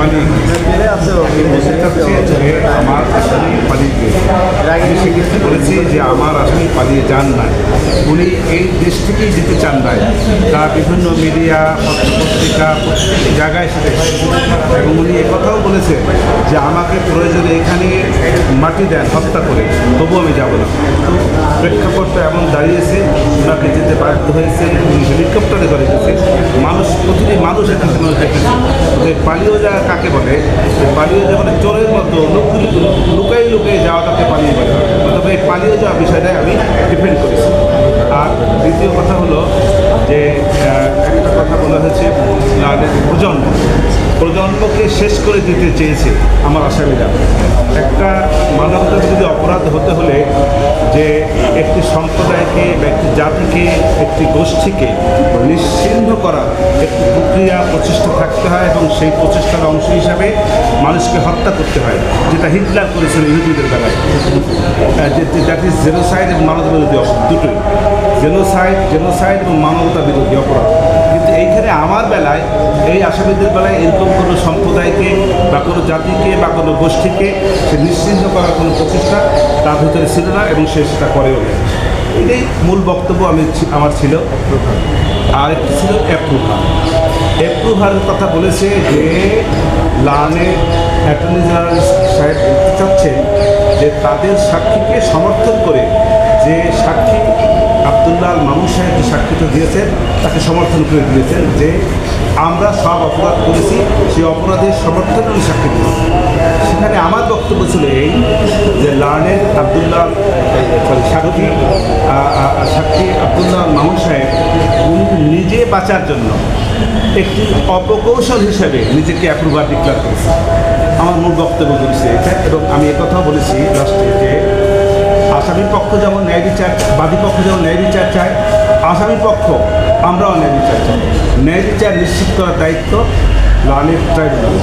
পালিয়ে আমার আসামি পালিয়ে গিয়েছে সেক্ষেত্রে বলেছি যে আমার আসামি পালিয়ে যান নাই উনি এই দেশ থেকেই যেতে চান নাই তারা বিভিন্ন মিডিয়া পত্রপত্রিকা প্রত্যেক জায়গায় সেটা এবং উনি কথাও বলেছে যে আমাকে প্রয়োজনে এখানে মাটি দেন হত্যা করে। তবু আমি যাব না। তো প্রেক্ষাপটটা এমন দাঁড়িয়েছে ওনাকে যেতে বাধ্য হয়েছে। উনি হেলিকপ্টারে করে গেছে। প্রতিটি মানুষ থেকে মানুষ দেখেছে। যে পালিয়ে যাওয়া কাকে বলে? পালিয়ে যাওয়া মানে চোরের মতো লুকুই লুকাই লুকিয়ে যাওয়াটাকে পালিয়ে যাওয়া তবে এই পালিয়ে যাওয়া বিষয়টাই আমি ডিপেন্ড করেছি। আর দ্বিতীয় কথা হলো যে একটা কথা বলা হয়েছে প্রজন্ম। প্রজন্মকে শেষ করে দিতে চেয়েছে আমার আসামিরা। একটা মানবতা যদি অপরাধ হতে হলে যে একটি সম্প্রদায়কে একটি জাতিকে একটি গোষ্ঠীকে নিশ্চিহ্ন করা একটি প্রক্রিয়া প্রচেষ্টা থাকতে হয় এবং সেই প্রচেষ্টার অংশ হিসাবে মানুষকে হত্যা করতে হয়, যেটা হিটলার করেছিল ইহুদিদের বেলায় দ্যাট ইজ জেনোসাইড এবং মানবতা বিরোধী অপরাধ দুটোই। জেনোসাইড জেনোসাইড এবং মানবতা বিরোধী অপরাধ। কিন্তু এইখানে আমার বেলায়, এই আসামিদের বেলায় এরকম কোনো সম্প্রদায়কে বা কোনো জাতিকে বা কোনো গোষ্ঠীকে সে নিশ্চিন্ত করার কোনো প্রচেষ্টা তার ভিতরে ছিল না এবং সে সেটা করেও না এটাই মূল বক্তব্য আমি আমার ছিল। আর একটি ছিল অ্যাপ্রুভার অ্যাপ্রুভারের কথা বলেছে যে লানে অ্যাটর্নি জেনারেল সাহেব বলতে চাচ্ছেন যে তাদের সাক্ষীকে সমর্থন করে যে সাক্ষী আবদুল্লাহ মামুন সাহেব যে সাক্ষীটা দিয়েছেন, তাকে সমর্থন করে দিয়েছেন যে আমরা সব অপরাধ করেছি, সেই অপরাধের সমর্থন উনি সাক্ষী দিয়েছেন সেখানে আমার বক্তব্য ছিল এই যে লার্নের আবদুল্লাহ সরি আ, সাক্ষী আবদুল্লাহ মামুন সাহেব নিজে বাঁচার জন্য একটি অপকৌশল হিসেবে নিজেকে অ্যাপ্রুভার ডিক্লেয়ার করেছে। আমার মূল বক্তব্য করেছে এটা এবং আমি একথাও বলেছি লাস্টে যে আসামির পক্ষ যেমন ন্যায় বিচার বাদী পক্ষ যেমন ন্যায় বিচার চায় আসামি পক্ষ আমরাও ন্যায় বিচার চাই। ন্যায় বিচার নিশ্চিত করার দায়িত্ব লানের ট্রাইব্যুনাল।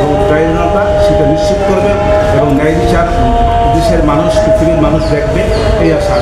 এবং ট্রাইব্যুনালটা সেটা নিশ্চিত করবে এবং ন্যায় বিচার মানুষ পৃথিবীর মানুষ দেখবে এই আশা।